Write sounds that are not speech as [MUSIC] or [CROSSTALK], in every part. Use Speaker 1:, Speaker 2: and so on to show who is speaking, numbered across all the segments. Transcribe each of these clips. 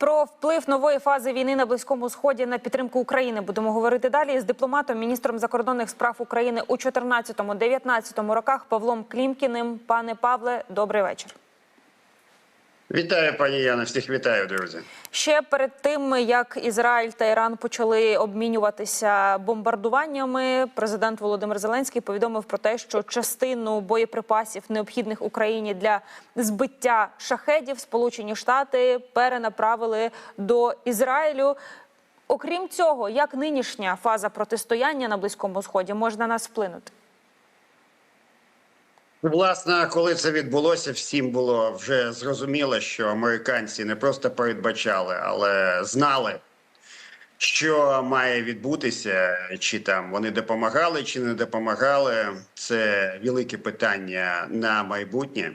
Speaker 1: Про вплив нової фази війни на близькому сході на підтримку України будемо говорити далі з дипломатом, міністром закордонних справ України у 14-19 роках Павлом Клімкіним. Пане Павле, добрий вечір.
Speaker 2: Вітаю, пані Яна. Всіх вітаю, друзі.
Speaker 1: Ще перед тим як Ізраїль та Іран почали обмінюватися бомбардуваннями, президент Володимир Зеленський повідомив про те, що частину боєприпасів необхідних Україні для збиття шахедів Сполучені Штати перенаправили до Ізраїлю. Окрім цього, як нинішня фаза протистояння на близькому сході може на нас вплинути?
Speaker 2: Власне, коли це відбулося, всім було вже зрозуміло, що американці не просто передбачали, але знали, що має відбутися, чи там вони допомагали, чи не допомагали. Це велике питання на майбутнє.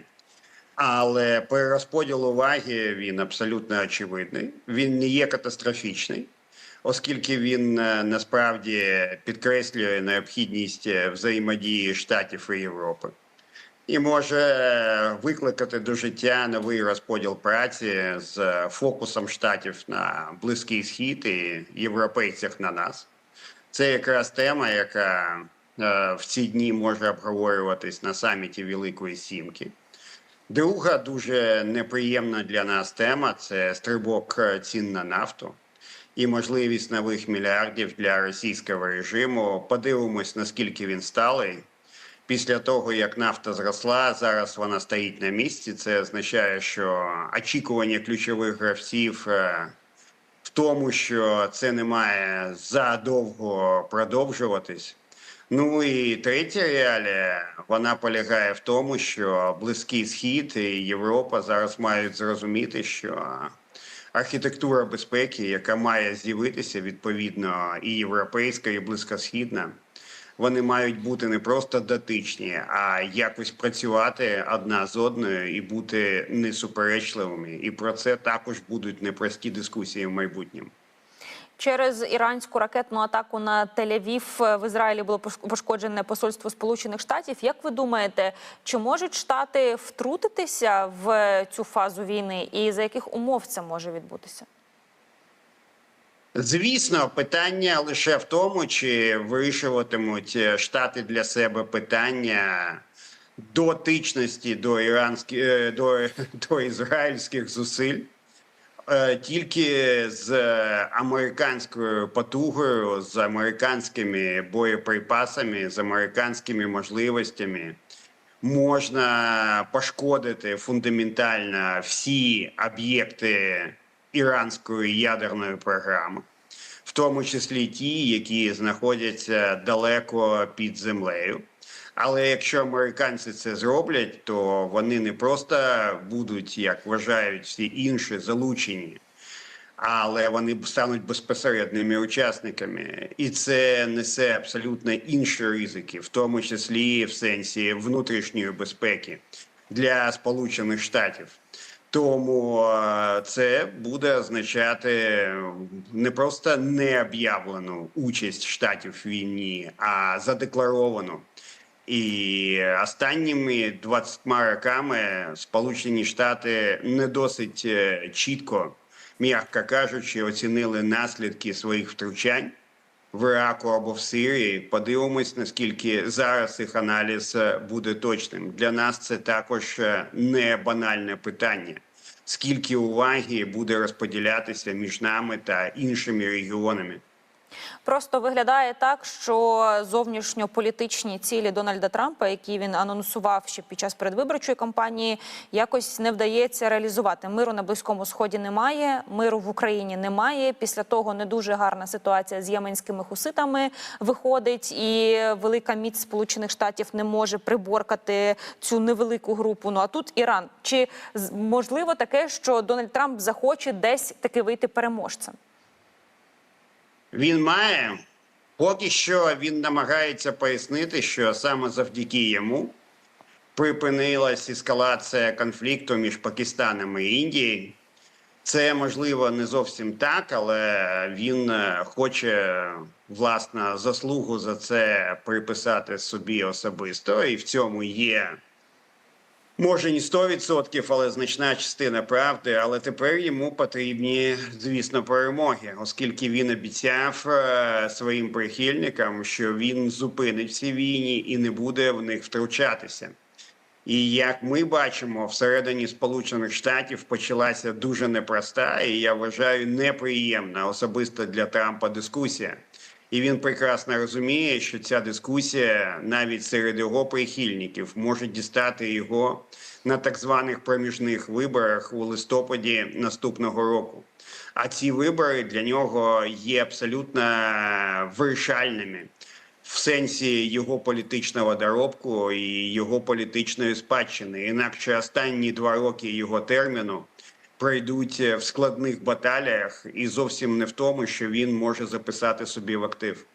Speaker 2: Але перерозподіл уваги він абсолютно очевидний. Він не є катастрофічний, оскільки він е, насправді підкреслює необхідність е, взаємодії Штатів і Європи і може викликати до життя новий розподіл праці з фокусом штатів на близький схід і європейців на нас. Це якраз тема, яка е, в ці дні може обговорюватись на саміті Великої Сімки. Друга дуже неприємна для нас тема це стрибок цін на нафту і можливість нових мільярдів для російського режиму. Подивимось, наскільки він сталий. Після того, як нафта зросла, зараз вона стоїть на місці. Це означає, що очікування ключових гравців е, в тому, що це не має задовго продовжуватись. Ну і третя реалія вона полягає в тому, що Близький Схід і Європа зараз мають зрозуміти, що архітектура безпеки, яка має з'явитися відповідно і європейська, і близькосхідна, вони мають бути не просто дотичні, а якось працювати одна з одною і бути несуперечливими. І про це також будуть непрості дискусії в майбутньому.
Speaker 1: Через іранську ракетну атаку на Тель-Авів в Ізраїлі було пош- пошкоджене посольство Сполучених Штатів. Як ви думаєте, чи можуть штати втрутитися в цю фазу війни, і за яких умов це може відбутися?
Speaker 2: Звісно, питання лише в тому, чи вирішуватимуть е, штати для себе питання дотичності до іранських е, до, [LAUGHS] до ізраїльських зусиль. Е, Тільки з американською потугою, з американськими боєприпасами, з американськими можливостями можна пошкодити фундаментально всі об'єкти іранської ядерної програми, в тому числі ті, які знаходяться далеко під землею. Але якщо американці це зроблять, то вони не просто будуть, як вважають всі інші, залучені, але вони стануть безпосередніми учасниками, і це несе абсолютно інші ризики, в тому числі в сенсі внутрішньої безпеки для Сполучених Штатів. Тому е, це буде означати не просто необ'явлену участь штатів в війні, а задекларовану. І останніми 20 роками Сполучені Штати не досить е, чітко, м'яко кажучи, оцінили наслідки своїх втручань в Іраку або в Сирії. Подивимось, наскільки зараз їх аналіз е, буде точним. Для нас це також е, не банальне питання. Скільки уваги буде розподілятися між нами та іншими регіонами?
Speaker 1: Просто виглядає так, що зовнішньополітичні цілі Дональда Трампа, які він анонсував ще під час передвиборчої кампанії, якось не вдається реалізувати. Миру на близькому сході немає, миру в Україні немає. Після того не дуже гарна ситуація з єменськими хуситами виходить, і велика міць Сполучених Штатів не може приборкати цю невелику групу. Ну а тут Іран. Чи можливо таке, що Дональд Трамп захоче десь таки вийти переможцем?
Speaker 2: Він має поки що він намагається пояснити, що саме завдяки йому припинилась ескалація конфлікту між Пакистаном і Індією. Це можливо не зовсім так, але він е, хоче власне заслугу за це приписати собі особисто, і в цьому є Може, не 100%, але значна частина правди. Але тепер йому потрібні, звісно, перемоги, оскільки він обіцяв е, своїм прихильникам, що він зупинить ці війні і не буде в них втручатися. І як ми бачимо, всередині Сполучених Штатів почалася дуже непроста і я вважаю неприємна особисто для Трампа дискусія. І він прекрасно розуміє, що ця дискусія навіть серед його прихильників може дістати його на так званих проміжних виборах у листопаді наступного року. А ці вибори для нього є абсолютно вирішальними в сенсі його політичного доробку і його політичної спадщини. Інакше останні два роки його терміну пройдуть в складних баталіях і зовсім не в тому, що він може записати собі в актив.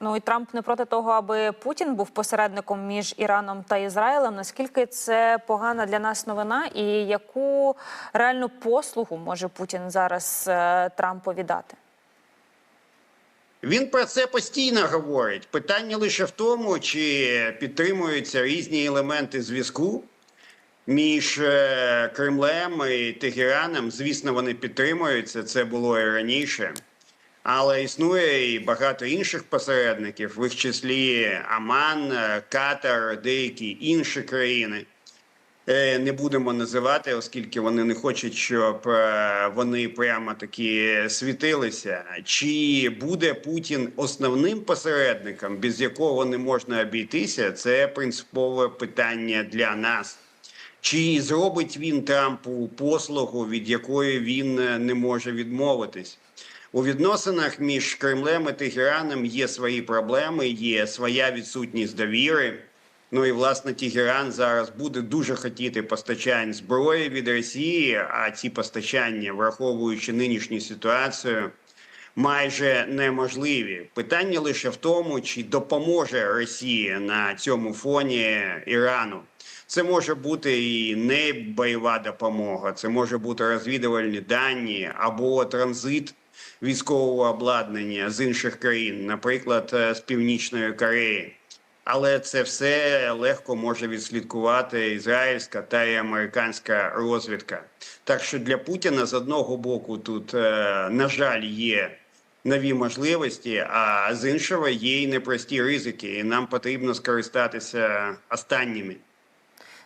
Speaker 1: Ну і Трамп не проти того, аби Путін був посередником між Іраном та Ізраїлем. Наскільки це погана для нас новина, і яку реальну послугу може Путін зараз е, Трампові дати?
Speaker 2: Він про це постійно говорить. Питання лише в тому, чи підтримуються різні елементи зв'язку між е, Кремлем і Тегераном. Звісно, вони підтримуються. Це було і раніше. Але існує і багато інших посередників, в їх числі Аман, е, Катар, деякі інші країни. Е, Не будемо називати, оскільки вони не хочуть, щоб вони прямо такі світилися. Чи буде Путін основним посередником, без якого не можна обійтися? Це принципове питання для нас. Чи зробить він Трампу послугу, від якої він е, не може відмовитись? У відносинах між Кремлем і Тегераном є свої проблеми, є своя відсутність довіри. Ну і власне Тегеран зараз буде дуже хотіти постачань зброї від Росії, а ці постачання, враховуючи нинішню ситуацію, майже неможливі. Питання лише в тому, чи допоможе Росія на цьому фоні Ірану. Це може бути і не бойова допомога, це може бути розвідувальні дані або транзит військового обладнання з інших країн, наприклад, е, з Північної Кореї. Але це все легко може відслідкувати ізраїльська та й американська розвідка. Так що для Путіна з одного боку тут, е, на жаль, є нові можливості, а з іншого є й непрості ризики, і нам потрібно скористатися останніми.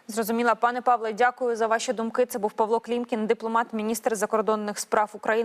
Speaker 1: Зрозуміла, пане Павле, дякую за ваші думки. Це був Павло Клімкін, дипломат, міністр закордонних справ України.